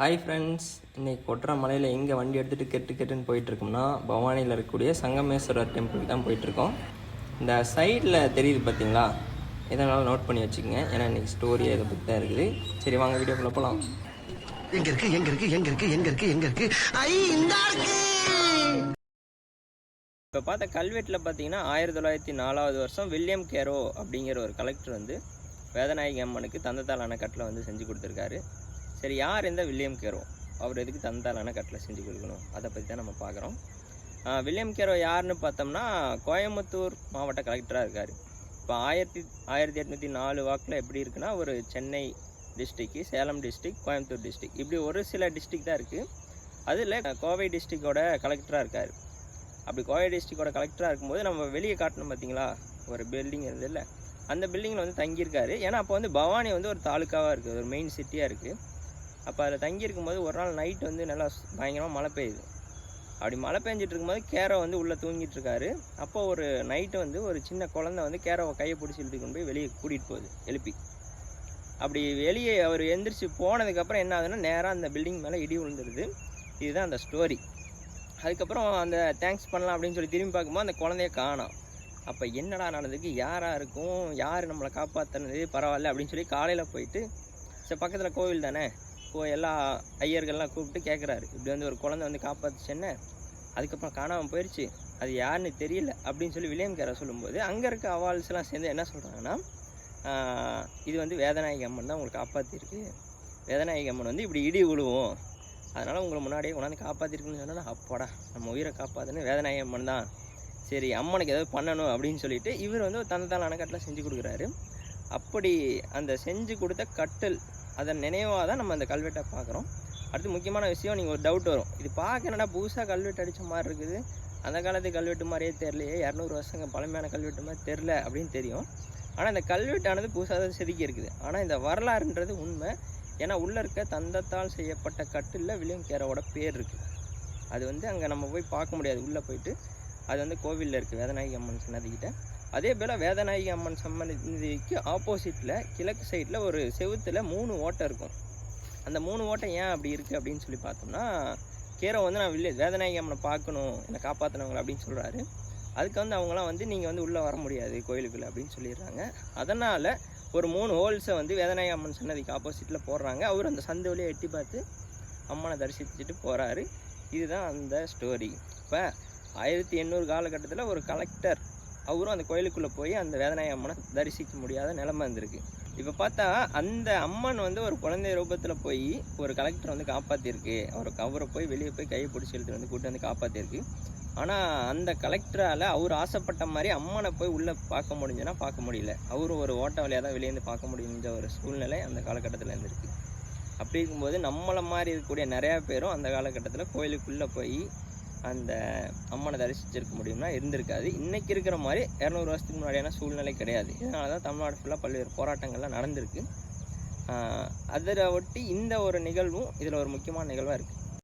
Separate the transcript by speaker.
Speaker 1: Hi friends இன்னைக்கு கொட்டுற மலையில் எங்கே வண்டி எடுத்துகிட்டு கெட்டு கெட்டுன்னு போயிட்டுருக்கோம்னா பவானியில் இருக்கக்கூடிய சங்கமேஸ்வரர் டெம்பிள் தான் போயிட்டுருக்கோம். இந்த சைடில் தெரியுது பார்த்தீங்களா இதனால் நோட் பண்ணி வச்சுக்கோங்க. ஏன்னா இன்றைக்கி ஸ்டோரி இதை பற்றி தான் இருக்குது. சரி வாங்க வீடியோக்குள்ளே போகலாம்
Speaker 2: எங்க இருக்கு எங்க இருக்கு எங்க இருக்கு எங்க இருக்கு எங்க இருக்கு? ஐ இந்த இருக்கு
Speaker 1: இப்போ பார்த்த கல்வெட்டில் பார்த்தீங்கன்னா ஆயிரத்தி தொள்ளாயிரத்தி நாலாவது வருஷம் வில்லியம் கேரோ அப்படிங்கிற ஒரு கலெக்டர் வந்து வேதநாயகி அம்மனுக்கு தந்தத்தால் அணைக்கட்டில் வந்து செஞ்சு கொடுத்துருக்காரு. சரி யார் இந்த வில்லியம் கேரோ? அவர் எதுக்கு தந்தாலான கட்டில் செஞ்சு கொடுக்கணும்? அதை பற்றி தான் நம்ம பார்க்குறோம். வில்லியம் கேரோ யாருன்னு பார்த்தோம்னா கோயம்புத்தூர் மாவட்ட கலெக்டராக இருக்கார். இப்போ ஆயிரத்தி ஆயிரத்தி எட்நூற்றி நாலு வாக்கில் எப்படி இருக்குன்னா ஒரு Chennai district Salem district Coimbatore district இப்படி ஒரு சில டிஸ்ட்ரிக் தான் இருக்குது அதில் கோவை டிஸ்ட்ரிக்டோட கலெக்டராக இருக்கார். அப்படி கோவை டிஸ்ட்ரிக்டோட கலெக்டராக இருக்கும்போது நம்ம வெளியே காட்டணும் பார்த்தீங்களா ஒரு பில்டிங் இருந்ததில்ல அந்த பில்டிங்கில் வந்து தங்கியிருக்காரு. ஏன்னா அப்போ வந்து பவானி வந்து ஒரு தாலுக்காவாக இருக்குது ஒரு மெயின் சிட்டியாக இருக்குது அப்போ அதில் தங்கியிருக்கும் போது ஒரு நாள் நைட் வந்து நல்லா பயங்கரமாக மழை பெய்யுது. அப்படி மழை பெஞ்சிட்டு இருக்கும்போது கேரோ வந்து உள்ளே தூங்கிட்டு இருக்காரு அப்போ ஒரு நைட்டு வந்து ஒரு சின்ன குழந்தை வந்து கேரோவை கையை பிடிச்சி இழுத்து கொண்டு போய் வெளியே கூட்டிகிட்டு போகுது எழுப்பி. அப்படி வெளியே அவர் எந்திரிச்சு போனதுக்கப்புறம் என்ன ஆகுதுன்னா நேராக அந்த பில்டிங் மேலே இடி விழுந்துருது. இதுதான் அந்த ஸ்டோரி அதுக்கப்புறம் அந்த தேங்க்ஸ் பண்ணலாம் அப்படின்னு சொல்லி திரும்பி பார்க்கும்போது அந்த குழந்தைய காணோம். அப்போ என்னடா நடந்ததுக்கு யாராக இருக்கும்? யார் நம்மளை காப்பாற்றினது பரவாயில்ல அப்படின்னு சொல்லி காலையில் போயிட்டு சரி பக்கத்தில் கோவில் தானே? இப்போ எல்லா ஐயர்கள்லாம் கூப்பிட்டு கேட்குறாரு இப்படி வந்து ஒரு குழந்தை வந்து காப்பாற்றுச்சுன்னு அதுக்கப்புறம் காணாமல் போயிடுச்சு அது யாருன்னு தெரியல அப்படின்னு சொல்லி வில்லியம் கேர சொல்லும்போது அங்கே இருக்க அவால்ஸ்லாம் சேர்ந்து என்ன சொல்கிறாங்கன்னா இது வந்து வேதநாயகி அம்மன் தான் உங்களை காப்பாற்றிருக்கு வேதநாயகி அம்மன் வந்து இப்படி இடி விழுவோம் அதனால் உங்களை முன்னாடியே கொண்டாந்து காப்பாற்றிருக்குன்னு சொன்னால் அப்பாடா நம்ம உயிரை காப்பாற்றுன்னு வேதநாயகி அம்மன் தான். சரி அம்மனுக்கு ஏதாவது பண்ணணும் அப்படின்னு சொல்லிட்டு இவர் வந்து ஒரு தந்தத்தால் அணைக்கட்டில் செஞ்சு கொடுக்குறாரு. அப்படி அந்த செஞ்சு கொடுத்த கட்டல் அதன் நினைவாக தான் நம்ம அந்த கல்வெட்டை பார்க்குறோம். அடுத்து முக்கியமான விஷயம் நீங்கள் ஒரு டவுட் வரும். இது பார்க்க என்னடா புதுசாக கல்வெட்டு அடித்த மாதிரி இருக்குது? அந்த காலத்து கல்வெட்டு மாதிரியே தெரிலையே இரநூறு வருஷங்க பழமையான கல்வெட்டு மாதிரி தெரில அப்படின்னு தெரியும். ஆனால் இந்த கல்வெட்டானது புதுசாக தான் செதுக்கி இருக்குது. ஆனால் இந்த வரலாறுன்றது உண்மை. ஏன்னா உள்ளே இருக்க தந்தத்தால் செய்யப்பட்ட கட்டில் வில்லியம் கேரோட பேர் இருக்குது அது வந்து அங்கே நம்ம போய் பார்க்க முடியாது. உள்ளே போயிட்டு அது வந்து கோவிலில் இருக்குது வேதநாயகி அம்மன் சன்னதிக்கிட்ட அதே போல் வேதநாயகி அம்மன் சம்மதிக்கு ஆப்போசிட்டில் கிழக்கு சைடில் ஒரு செவுத்தில் மூணு ஓட்டை இருக்கும். அந்த மூணு ஓட்டை ஏன் அப்படி இருக்குது அப்படின்னு சொல்லி பார்த்தோம்னா கேரோ வந்து நான் வில்லே வேதநாயகி அம்மனை பார்க்கணும் என்னை காப்பாற்றினவங்களை அப்படின்னு சொல்கிறாரு அதுக்கு வந்து அவங்களாம் வந்து நீங்கள் வந்து உள்ளே வர முடியாது கோயிலுக்குள்ளே அப்படின்னு சொல்லிடுறாங்க. அதனால் ஒரு மூணு ஹோல்ஸை வந்து வேதநாயகி அம்மன் சன்னதிக்கு ஆப்போசிட்டில் போடுறாங்க. அவர் அந்த சந்து வழியை எட்டி பார்த்து அம்மனை தரிசிச்சுட்டு போகிறாரு இதுதான் அந்த ஸ்டோரி இப்போ ஆயிரத்தி எண்ணூறு காலகட்டத்தில் ஒரு கலெக்டர் அவரும் அந்த கோயிலுக்குள்ளே போய் அந்த வேதநாயகி அம்மனை தரிசிக்க முடியாத நிலைமை இருந்திருக்கு இப்போ பார்த்தா அந்த அம்மன் வந்து ஒரு குழந்தை ரூபத்தில் போய் ஒரு கலெக்டர் வந்து காப்பாற்றிருக்கு அவர் அவரை போய் வெளியே போய் கையை பிடிச்சி இழுத்து வந்து கூட்டு வந்து காப்பாற்றிருக்கு ஆனால் அந்த கலெக்டரால் அவர் ஆசைப்பட்ட மாதிரி அம்மனை போய் உள்ளே பார்க்க முடிஞ்சுன்னா பார்க்க முடியல. அவர் ஒரு ஓட்ட வழியாக தான் வெளியேந்து பார்க்க முடியுன்ற ஒரு சூழ்நிலை அந்த காலகட்டத்தில் இருந்திருக்கு. அப்படி இருக்கும்போது நம்மளை மாதிரி இருக்கக்கூடிய நிறையா பேரும் அந்த காலகட்டத்தில் கோயிலுக்குள்ளே போய் அந்த அம்மனை தரிசிச்சிருக்க முடியும்னா இருந்திருக்காது. இன்றைக்கி இருக்கிற மாதிரி இரநூறு வருஷத்துக்கு முன்னாடியான சூழ்நிலை கிடையாது. இதனால தான் தமிழ்நாடு ஃபுல்லாக பல்வேறு போராட்டங்கள்லாம் நடந்திருக்கு. அதில் ஒட்டி இந்த ஒரு நிகழ்வும் இதில் ஒரு முக்கியமான நிகழ்வாக இருக்குது